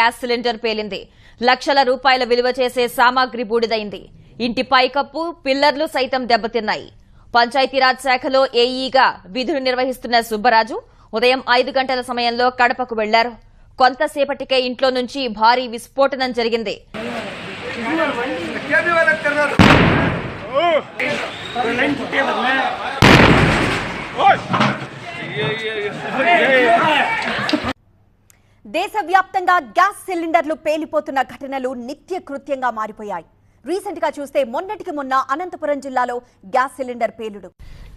Gas cylinder పేలింది. లక్షల రూపాయల విలువ చేసే సామాగ్రి బూడిదైంది. ఇంటి పైకప్పు పిల్లర్లు సైతం దెబ్బతిన్నాయి. పంచాయతీరాజ్ శాఖలో ఏఈగా విధులు నిర్వహిస్తున్న సుబ్బరాజు ఉదయం ఐదు గంటల సమయంలో కడపకు వెళ్ళారు. కొంతసేపటికే ఇంట్లో నుంచి భారీ విస్ఫోటనం జరిగింది. దేశవ్యాప్తంగా గ్యాస్ సిలిండర్లు పేలిపోతున్న ఘటనలు నిత్య కృత్యంగా మారిపోయాయి. రీసెంట్గా చూస్తే మొన్నటికి మొన్న అనంతపురం జిల్లాలో గ్యాస్ సిలిండర్ పేలుడు.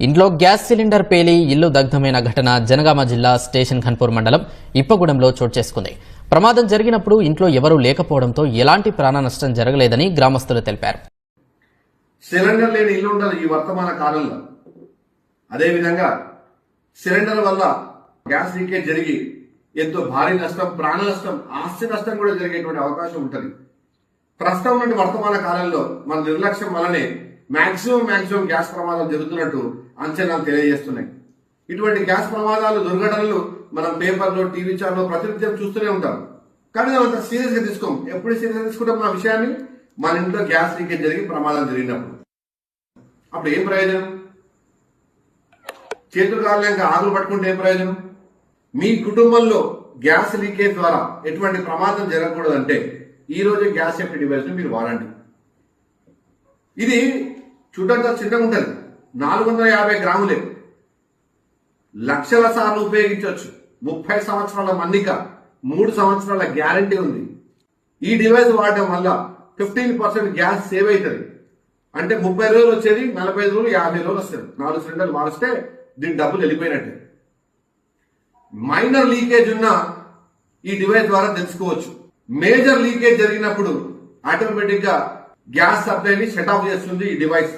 ఇంట్లో గ్యాస్ సిలిండర్ పేలి ఇల్లు దగ్ధమైన ఘటన జనగామ జిల్లా స్టేషన్ ఖన్పూర్ మండలం ఇప్పగూడెంలో చోటు చేసుకుంది. ప్రమాదం జరిగినప్పుడు ఇంట్లో ఎవరూ లేకపోవడంతో ఎలాంటి ప్రాణ నష్టం జరగలేదని గ్రామస్తులు తెలిపారు. సిలిండర్ లేని ఇల్లు ఉండదు ఈ వర్తమాన కాలంలో. అదేవిధంగా సిలిండర్ వల్ల గ్యాస్ లీకేజ్ జరిగి ఎంతో భారీ నష్టం ప్రాణ నష్టం ఆస్తి నష్టం కూడా జరిగేటువంటి అవకాశం ఉంటుంది. ప్రస్తుతం నుండి వర్తమాన కాలంలో మన నిర్లక్ష్యం వల్లనే మాక్సిమం మాక్సిమం గ్యాస్ ప్రమాదాలు జరుగుతున్నట్టు అంచనాలు తెలియజేస్తున్నాయి. ఇటువంటి గ్యాస్ ప్రమాదాలు దుర్ఘటనలు మనం పేపర్లో టీవీ ఛానల్లో ప్రతినిత్యం చూస్తూనే ఉంటాం. కానీ మనం అంత సీరియస్గా తీసుకోం. ఎప్పుడు సీరియస్గా తీసుకుంటాం మన విషయాన్ని? మన ఇంట్లో గ్యాస్ లీకేజ్ జరిగి ప్రమాదం జరిగినప్పుడు. అప్పుడు ఏం ప్రయోజనం? చేతులు కాలంగా ఆకులు పట్టుకుంటే ఏం ప్రయోజనం? మీ కుటుంబంలో గ్యాస్ లీకేజ్ ద్వారా ఎటువంటి ప్రమాదం జరగకూడదంటే ఈ రోజు గ్యాస్ సేఫ్టీ డివైస్ని మీరు వాడండి. ఇది చూడటంతో చిన్నగా ఉంటుంది. నాలుగు వందల యాభై గ్రాములే. లక్షల సార్లు ఉపయోగించవచ్చు. ముప్పై సంవత్సరాల మన్నిక మూడు సంవత్సరాల గ్యారంటీ ఉంది. ఈ డివైస్ వాడటం వల్ల ఫిఫ్టీన్ పర్సెంట్ గ్యాస్ సేవ్ అవుతుంది. అంటే ముప్పై రోజులు వచ్చేది నలభై రోజులు యాభై రోజులు వస్తుంది. నాలుగు సిలిండర్లు మారిస్తే దీని డబ్బులు వెళ్ళిపోయినట్టే. మైనర్ లీకేజ్ ఉన్న ఈ డివైస్ ద్వారా తెలుసుకోవచ్చు. మేజర్ లీకేజ్ జరిగినప్పుడు ఆటోమేటిక్గా గ్యాస్ సప్లైని షట్ ఆఫ్ చేస్తుంది ఈ డివైస్.